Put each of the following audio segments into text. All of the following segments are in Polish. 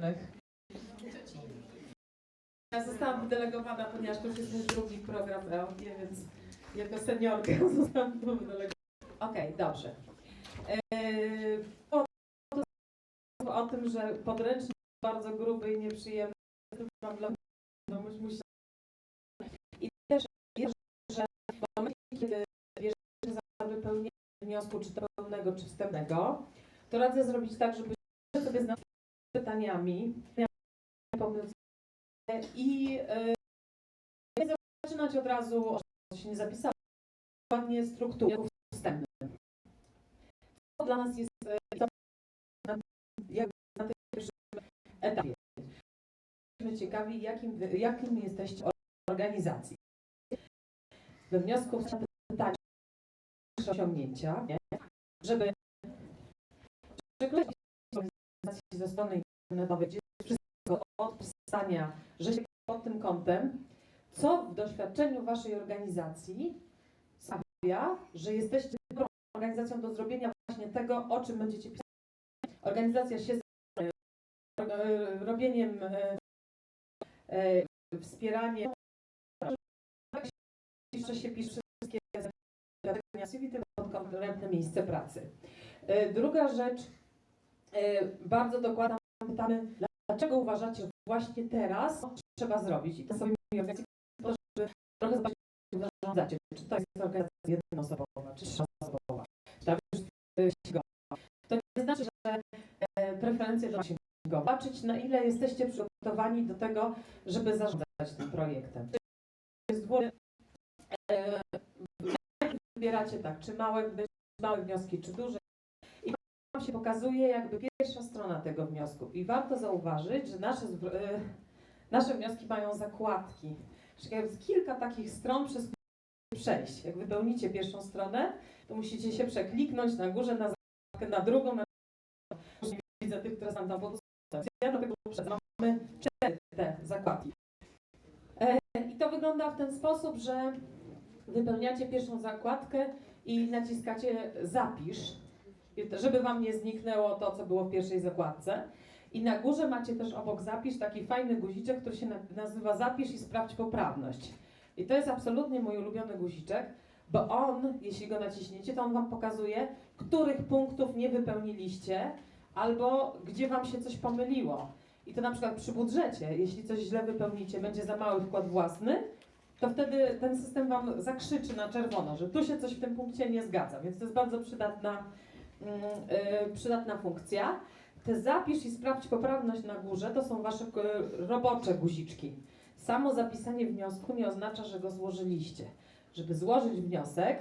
społecznych. Ja zostałam delegowana, ponieważ to już jest mój drugi program EOG, więc jako seniorka zostałam tu delegowana. Okej, dobrze. Yy, o, o tym, że podręcznik bardzo gruby i nieprzyjemny, mam dla I też wierzę, że w momencie, kiedy bierzecie za wypełnienie wniosku, czy to pełnego, czy wstępnego, to radzę zrobić tak, żeby sobie znać pytaniami, pomysł i nie zaczynać od razu, o się nie zapisało, dokładnie strukturę wstępnym. To dla nas jest e, jakby na tym pierwszym etapie. Jesteśmy ciekawi, jakim, jakim jesteście organizacji. We wniosku wstępnym pytanie osiągnięcia, nie? żeby przykleić organizacji ze strony internetowej, gdzie jest wszystko od pisania, że się pod tym kątem, co w doświadczeniu waszej organizacji sprawia, że jesteście dobrą organizacją do zrobienia właśnie tego, o czym będziecie pisać. Organizacja się z e, robieniem, e, e, wspieraniem, że się pisze wszystkie zawiadomienia tylko pod konkretne miejsce pracy. Druga rzecz, bardzo dokładnie pytamy, dlaczego uważacie, właśnie teraz trzeba zrobić i to sobie to, żeby trochę zobaczyć, jak zarządzacie, czy to jest organizacja jednoosobowa, czy trzyosobowa, czy ta już. To nie znaczy, że e, preferencje dla się Zobaczyć, na ile jesteście przygotowani do tego, żeby zarządzać tym projektem. Jest dwu- e, wybieracie tak, czy małe, czy małe wnioski, czy duże. Się pokazuje jakby pierwsza strona tego wniosku. I warto zauważyć, że nasze, e, nasze wnioski mają zakładki. Jest kilka takich stron, przez które przejść. Jak wypełnicie pierwszą stronę, to musicie się przekliknąć na górze, na zakładkę, na drugą, na nie widzę tych, które są tam pod ja dlatego uprzedzam. Mamy cztery te zakładki. E, I to wygląda w ten sposób, że wypełniacie pierwszą zakładkę i naciskacie zapisz, żeby Wam nie zniknęło to, co było w pierwszej zakładce. I na górze macie też obok zapisz taki fajny guziczek, który się na- nazywa zapisz i sprawdź poprawność. I to jest absolutnie mój ulubiony guziczek, bo on, jeśli go naciśniecie, to on Wam pokazuje, których punktów nie wypełniliście, albo gdzie Wam się coś pomyliło. I to na przykład przy budżecie, jeśli coś źle wypełnicie, będzie za mały wkład własny, to wtedy ten system Wam zakrzyczy na czerwono, że tu się coś w tym punkcie nie zgadza. Więc to jest bardzo przydatna, przydatna funkcja. Te zapisz i sprawdź poprawność na górze to są Wasze y, robocze guziczki. Samo zapisanie wniosku nie oznacza, że go złożyliście. Żeby złożyć wniosek,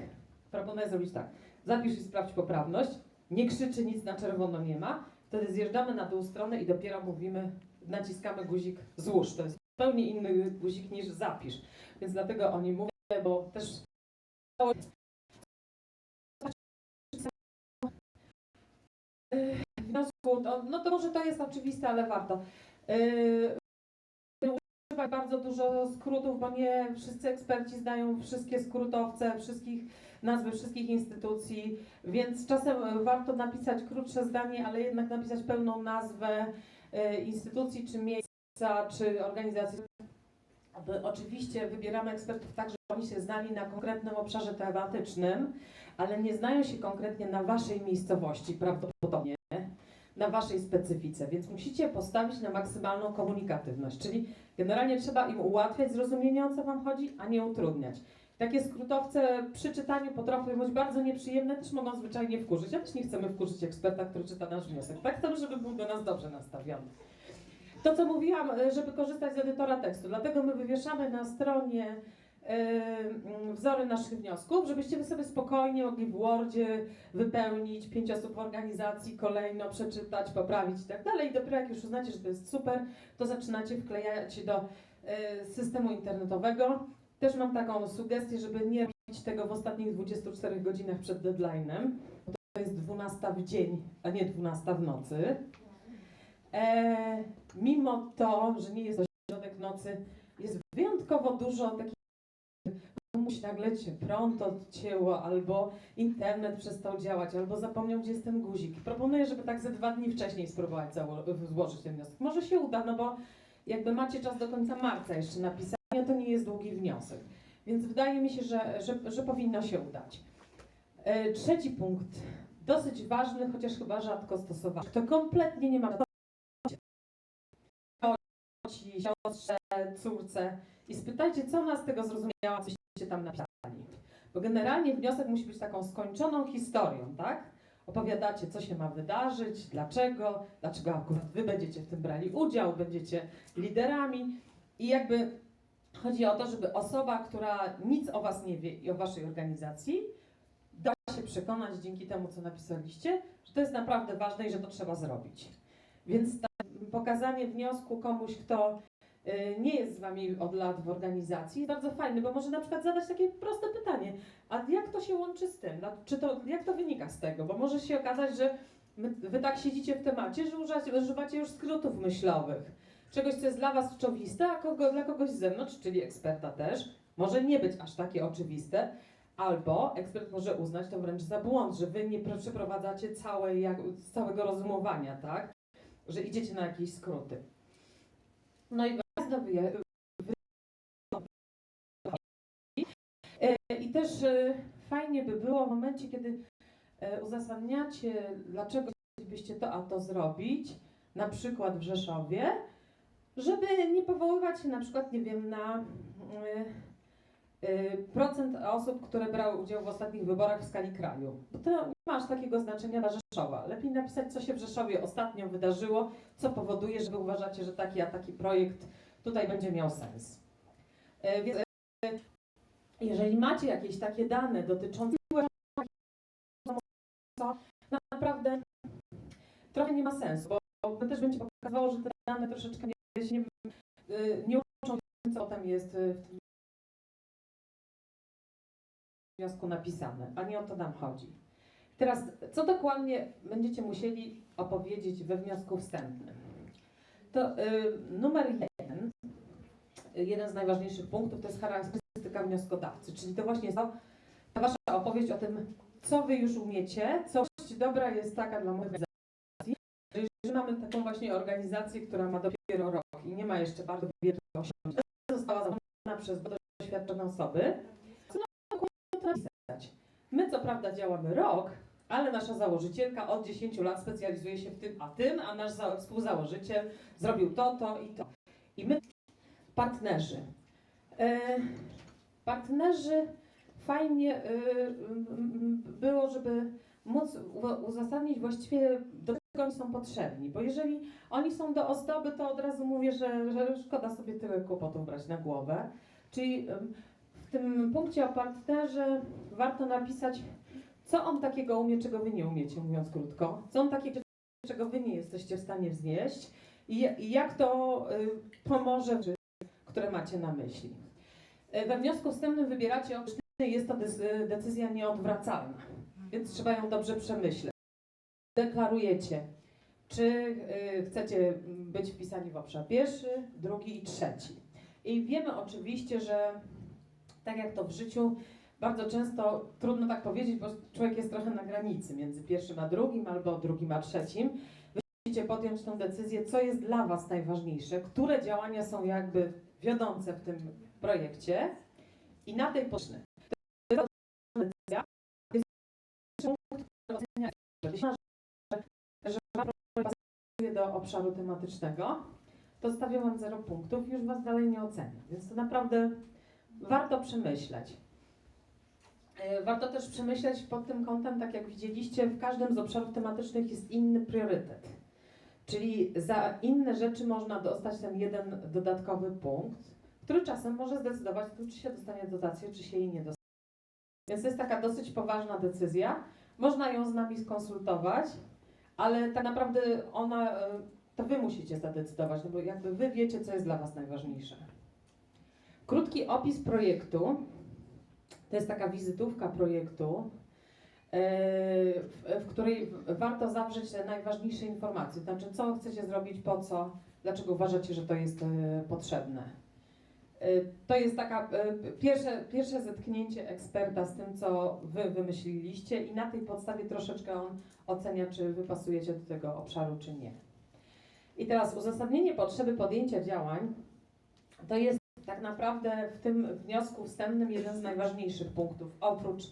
proponuję zrobić tak. Zapisz i sprawdź poprawność. Nie krzyczy, nic na czerwono nie ma. Wtedy zjeżdżamy na dół stronę i dopiero mówimy, naciskamy guzik złóż. To jest zupełnie inny guzik niż zapisz. Więc dlatego o nim mówię, bo też w wniosku, to, no to może to jest oczywiste, ale warto. Yy, używać bardzo dużo skrótów, bo nie wszyscy eksperci znają wszystkie skrótowce, wszystkich nazwy wszystkich instytucji, więc czasem e, warto napisać krótsze zdanie, ale jednak napisać pełną nazwę e, instytucji, czy miejsca, czy organizacji. Oczywiście wybieramy ekspertów tak, żeby oni się znali na konkretnym obszarze tematycznym, ale nie znają się konkretnie na waszej miejscowości prawdopodobnie, na waszej specyfice, więc musicie postawić na maksymalną komunikatywność, czyli generalnie trzeba im ułatwiać zrozumienie, o co wam chodzi, a nie utrudniać. Takie skrótowce przy czytaniu potrafią być bardzo nieprzyjemne, też mogą zwyczajnie wkurzyć. A też nie chcemy wkurzyć eksperta, który czyta nasz wniosek. Tak chcemy, żeby był do nas dobrze nastawiony. To, co mówiłam, żeby korzystać z edytora tekstu. Dlatego my wywieszamy na stronie wzory naszych wniosków, żebyście wy sobie spokojnie mogli w Wordzie wypełnić pięć osób w organizacji, kolejno przeczytać, poprawić i tak dalej. I dopiero jak już uznacie, że to jest super, to zaczynacie wklejać do e, systemu internetowego. Też mam taką sugestię, żeby nie robić tego w ostatnich 24 godzinach przed deadline'em. To jest 12 w dzień, a nie 12 w nocy. E, mimo to, że nie jest to środek nocy, jest wyjątkowo dużo takich komuś nagle cię prąd odcięło, albo internet przestał działać, albo zapomniał, gdzie jest ten guzik. Proponuję, żeby tak ze dwa dni wcześniej spróbować złożyć ten wniosek. Może się uda, no bo jakby macie czas do końca marca jeszcze na pisanie, to nie jest długi wniosek. Więc wydaje mi się, że, że, że powinno się udać. E, Trzeci punkt, dosyć ważny, chociaż chyba rzadko stosowany. Kto kompletnie nie ma ci, siostrze, córce i spytajcie, co ona z tego zrozumiała, coście tam napisali. Bo generalnie wniosek musi być taką skończoną historią, tak? Opowiadacie, co się ma wydarzyć, dlaczego, dlaczego akurat wy będziecie w tym brali udział, będziecie liderami i jakby chodzi o to, żeby osoba, która nic o was nie wie i o waszej organizacji, dała się przekonać dzięki temu, co napisaliście, że to jest naprawdę ważne i że to trzeba zrobić. Więc pokazanie wniosku komuś, kto y, nie jest z Wami od lat w organizacji, jest bardzo fajny, bo może na przykład zadać takie proste pytanie, a jak to się łączy z tym? Czy to, jak to wynika z tego? Bo może się okazać, że Wy tak siedzicie w temacie, że używacie już skrótów myślowych. Czegoś, co jest dla Was oczywiste, a kogo, dla kogoś z zewnątrz, czyli eksperta też, może nie być aż takie oczywiste, albo ekspert może uznać to wręcz za błąd, że Wy nie przeprowadzacie całej, jak, całego rozumowania, tak? Że idziecie na jakieś skróty. No i bardzo wyje- E, I też e, fajnie by było w momencie, kiedy e, uzasadniacie, dlaczego chcielibyście to a to zrobić, na przykład w Rzeszowie, żeby nie powoływać się na przykład, nie wiem, na procent osób, które brały udział w ostatnich wyborach w skali kraju. Bo to nie ma aż takiego znaczenia dla Rzeszowa. Lepiej napisać, co się w Rzeszowie ostatnio wydarzyło, co powoduje, że wy uważacie, że taki a taki projekt tutaj będzie miał sens. E, Więc e, jeżeli macie jakieś takie dane dotyczące naprawdę trochę nie ma sensu, bo też będzie pokazywało, że te dane troszeczkę nie, nie, y, nie tym, co tam jest y, w tym wniosku napisane, a nie o to nam chodzi. Teraz, co dokładnie będziecie musieli opowiedzieć we wniosku wstępnym? To y, numer jeden, jeden z najważniejszych punktów, to jest charakterystyka wnioskodawcy, czyli to właśnie to, ta wasza opowieść o tym, co wy już umiecie, co dobra jest taka dla mojej organizacji, że mamy taką właśnie organizację, która ma dopiero rok i nie ma jeszcze bardzo wielkiego osiągnięcia, została założona przez doświadczone osoby, co dokładnie to napisać. My co prawda działamy rok, ale nasza założycielka od 10 lat specjalizuje się w tym a tym, a nasz za- współzałożyciel zrobił to, to i to. I my, partnerzy. E, partnerzy fajnie y, było, żeby móc uzasadnić właściwie, do czego oni są potrzebni. Bo jeżeli oni są do ozdoby, to od razu mówię, że, że szkoda sobie tyle kłopotów brać na głowę. Czyli w tym punkcie o partnerze warto napisać, co on takiego umie, czego wy nie umiecie, mówiąc krótko. Co on takiego, czego wy nie jesteście w stanie wznieść i, jak to y, pomoże, które macie na myśli. Y, We wniosku wstępnym wybieracie określenie, jest to decyzja nieodwracalna, więc trzeba ją dobrze przemyśleć. Deklarujecie, czy y, chcecie być wpisani w obszar pierwszy, drugi i trzeci. I wiemy oczywiście, że tak jak to w życiu, bardzo często trudno tak powiedzieć, bo człowiek jest trochę na granicy między pierwszym a drugim, albo drugim a trzecim. Wy musicie podjąć tę decyzję, co jest dla Was najważniejsze, które działania są jakby wiodące w tym projekcie i na tej poczny. decyzja jest punkt, ocenia, że, do obszaru tematycznego, to stawiam Wam 0 punktów już Was dalej nie oceniam. Więc to naprawdę warto przemyśleć. E, Warto też przemyśleć pod tym kątem, tak jak widzieliście, w każdym z obszarów tematycznych jest inny priorytet. Czyli za inne rzeczy można dostać ten jeden dodatkowy punkt, który czasem może zdecydować, czy się dostanie dotację, czy się jej nie dostanie. Więc to jest taka dosyć poważna decyzja. Można ją z nami skonsultować, ale tak naprawdę ona, e, to wy musicie zadecydować, no bo jakby wy wiecie, co jest dla was najważniejsze. Krótki opis projektu. To jest taka wizytówka projektu, e, w, której warto zawrzeć te najważniejsze informacje. Znaczy, co chcecie zrobić, po co, dlaczego uważacie, że to jest e, potrzebne. Y, To jest taka pierwsze, pierwsze zetknięcie eksperta z tym, co wy wymyśliliście i na tej podstawie troszeczkę on ocenia, czy wy pasujecie do tego obszaru, czy nie. I teraz uzasadnienie potrzeby podjęcia działań to jest tak naprawdę w tym wniosku wstępnym jeden z najważniejszych punktów, oprócz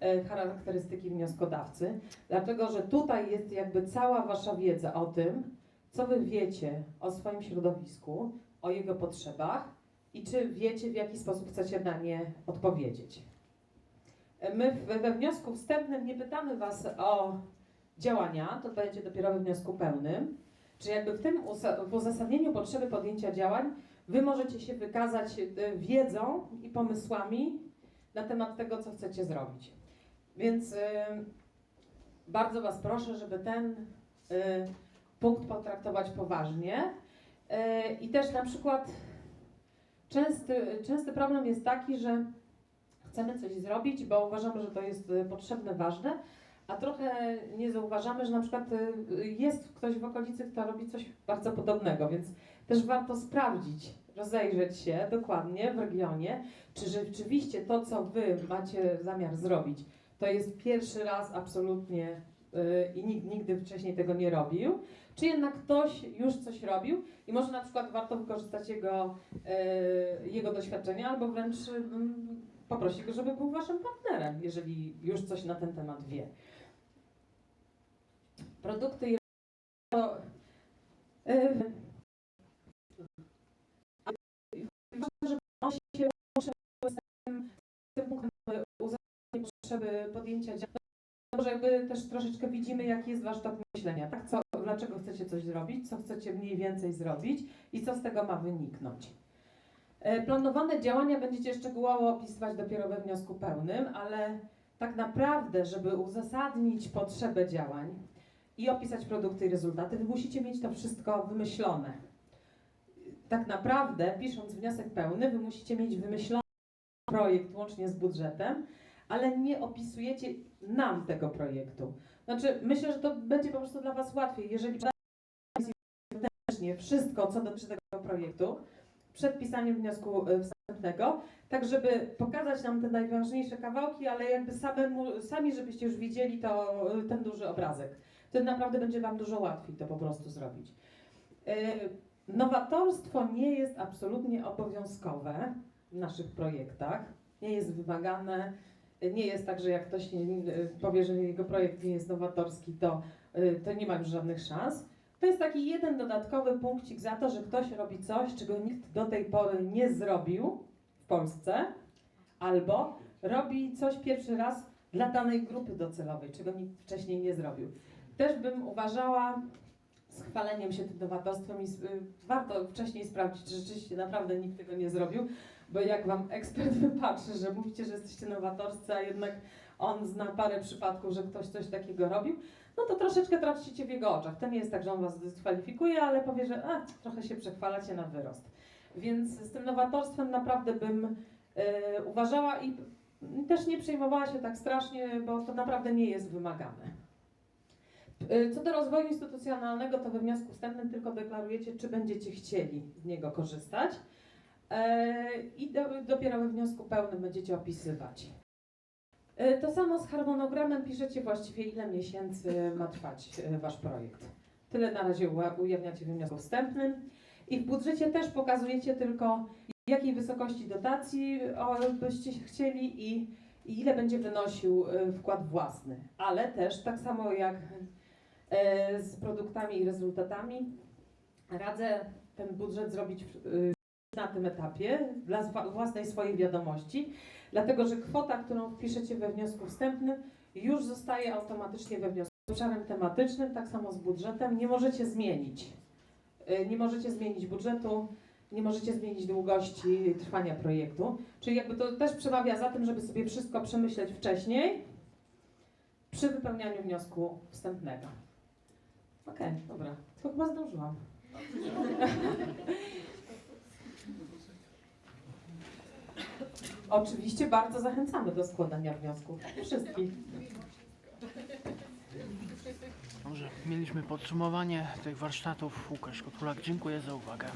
e, charakterystyki wnioskodawcy, dlatego że tutaj jest jakby cała wasza wiedza o tym, co wy wiecie o swoim środowisku, o jego potrzebach i czy wiecie, w jaki sposób chcecie na nie odpowiedzieć. E, My we wniosku wstępnym nie pytamy was o działania, to będzie dopiero we wniosku pełnym, czy jakby w tym w uzasadnieniu potrzeby podjęcia działań Wy możecie się wykazać e, wiedzą i pomysłami na temat tego, co chcecie zrobić. Więc e, bardzo Was proszę, żeby ten e, punkt potraktować poważnie. I też na przykład częsty, częsty problem jest taki, że chcemy coś zrobić, bo uważamy, że to jest potrzebne, ważne, a trochę nie zauważamy, że na przykład jest ktoś w okolicy, kto robi coś bardzo podobnego, więc też warto sprawdzić, rozejrzeć się dokładnie w regionie, czy rzeczywiście to, co Wy macie zamiar zrobić, to jest pierwszy raz absolutnie yy, i nikt nigdy wcześniej tego nie robił, czy jednak ktoś już coś robił i może na przykład warto wykorzystać jego, yy, jego doświadczenia albo wręcz yy, poprosić go, żeby był Waszym partnerem, jeżeli już coś na ten temat wie. Produkty i to, yy, Ważne, żeby on się łączył z tym, z tym punktem uzasadnienia potrzeby podjęcia działań. Może jakby też troszeczkę widzimy, jaki jest wasz tok myślenia, tak? Co, dlaczego chcecie coś zrobić, co chcecie mniej więcej zrobić i co z tego ma wyniknąć. E, Planowane działania będziecie szczegółowo opisywać dopiero we wniosku pełnym, ale tak naprawdę, żeby uzasadnić potrzebę działań i opisać produkty i rezultaty, wy musicie mieć to wszystko wymyślone tak naprawdę, pisząc wniosek pełny, wy musicie mieć wymyślony projekt łącznie z budżetem, ale nie opisujecie nam tego projektu. Znaczy, myślę, że to będzie po prostu dla Was łatwiej, jeżeli wszystko, co dotyczy tego projektu, przed pisaniem wniosku y, wstępnego, tak żeby pokazać nam te najważniejsze kawałki, ale jakby samemu, sami, żebyście już widzieli to, y, ten duży obrazek. Wtedy naprawdę będzie Wam dużo łatwiej to po prostu zrobić. Y, Nowatorstwo nie jest absolutnie obowiązkowe w naszych projektach, nie jest wymagane. Nie jest tak, że jak ktoś powie, że jego projekt nie jest nowatorski, to, y, to nie ma już żadnych szans. To jest taki jeden dodatkowy punkcik za to, że ktoś robi coś, czego nikt do tej pory nie zrobił w Polsce, albo robi coś pierwszy raz dla danej grupy docelowej, czego nikt wcześniej nie zrobił. Też bym uważała z chwaleniem się tym nowatorstwem i y, warto wcześniej sprawdzić, czy rzeczywiście naprawdę nikt tego nie zrobił, bo jak wam ekspert wypatrzy, że mówicie, że jesteście nowatorscy, a jednak on zna parę przypadków, że ktoś coś takiego robił, no to troszeczkę tracicie w jego oczach. To nie jest tak, że on was dyskwalifikuje, ale powie, że a, trochę się przechwalacie na wyrost. Więc z tym nowatorstwem naprawdę bym y, uważała i też nie przejmowała się tak strasznie, bo to naprawdę nie jest wymagane. Y, Co do rozwoju instytucjonalnego, to we wniosku wstępnym tylko deklarujecie, czy będziecie chcieli z niego korzystać. E, I do, dopiero we wniosku pełnym będziecie opisywać. E, To samo z harmonogramem piszecie właściwie, ile miesięcy ma trwać e, Wasz projekt. Tyle na razie ujawniacie w wniosku wstępnym. I w budżecie też pokazujecie tylko, jakiej wysokości dotacji byście chcieli i, i ile będzie wynosił wkład własny. Ale też tak samo jak z produktami i rezultatami, radzę ten budżet zrobić tym etapie dla własnej swojej wiadomości, dlatego że kwota, którą wpiszecie we wniosku wstępnym, już zostaje automatycznie we wniosku obszarem tematycznym, tak samo z budżetem. Nie możecie zmienić. Y, Nie możecie zmienić budżetu, nie możecie zmienić długości trwania projektu. Czyli jakby to też przemawia za tym, żeby sobie wszystko przemyśleć wcześniej przy wypełnianiu wniosku wstępnego. Okej, dobra. To chyba zdążyłam. Oczywiście bardzo zachęcamy do składania wniosków. Wszystkich. Dobrze, mieliśmy podsumowanie tych warsztatów. Łukasz Kotulak, dziękuję za uwagę.